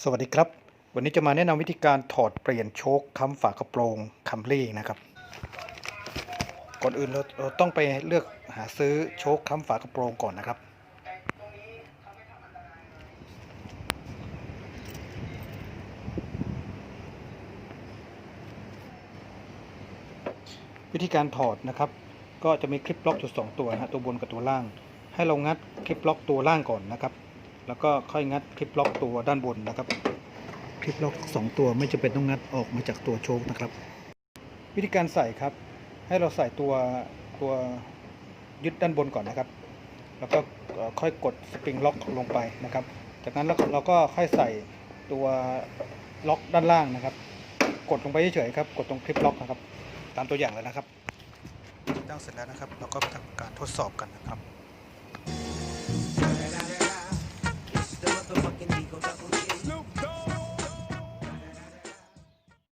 สวัสดีครับ วันนี้จะมาแนะนำวิธีการถอดเปลี่ยนโชคค้ำฝากระโปรงคัมรี่นะครับ ก่อนอื่นเราเราต้องไปเลือกหาซื้อโชคค้ำฝากระโปรงก่อนนะครับ วิธีการถอดนะครับ ก็จะมีคลิปล็อกอยู่สองตัวนะฮะตัวบนกับตัวล่าง ให้เรางัดคลิปล็อกตัวล่างก่อนนะครับ แล้วก็ค่อยงัดคลิปล็อกตัวด้านบนนะครับ คลิปล็อกสองตัวไม่จำเป็นต้องงัดออกมาจากตัวโชคนะครับ วิธีการใส่ครับ ให้เราใส่ตัวตัวยึดด้านบนก่อนนะครับ แล้วก็ค่อยกดสปริงล็อกลงไปนะครับ จากนั้นเราเราก็ค่อยใส่ตัวล็อกด้านล่างนะครับ กดลงไปเฉยๆครับ กดตรงคลิปล็อกนะครับ ตามตัวอย่างเลยนะครับตั้งเสร็จแล้วนะครับ เราก็ทำการทดสอบกันนะครับ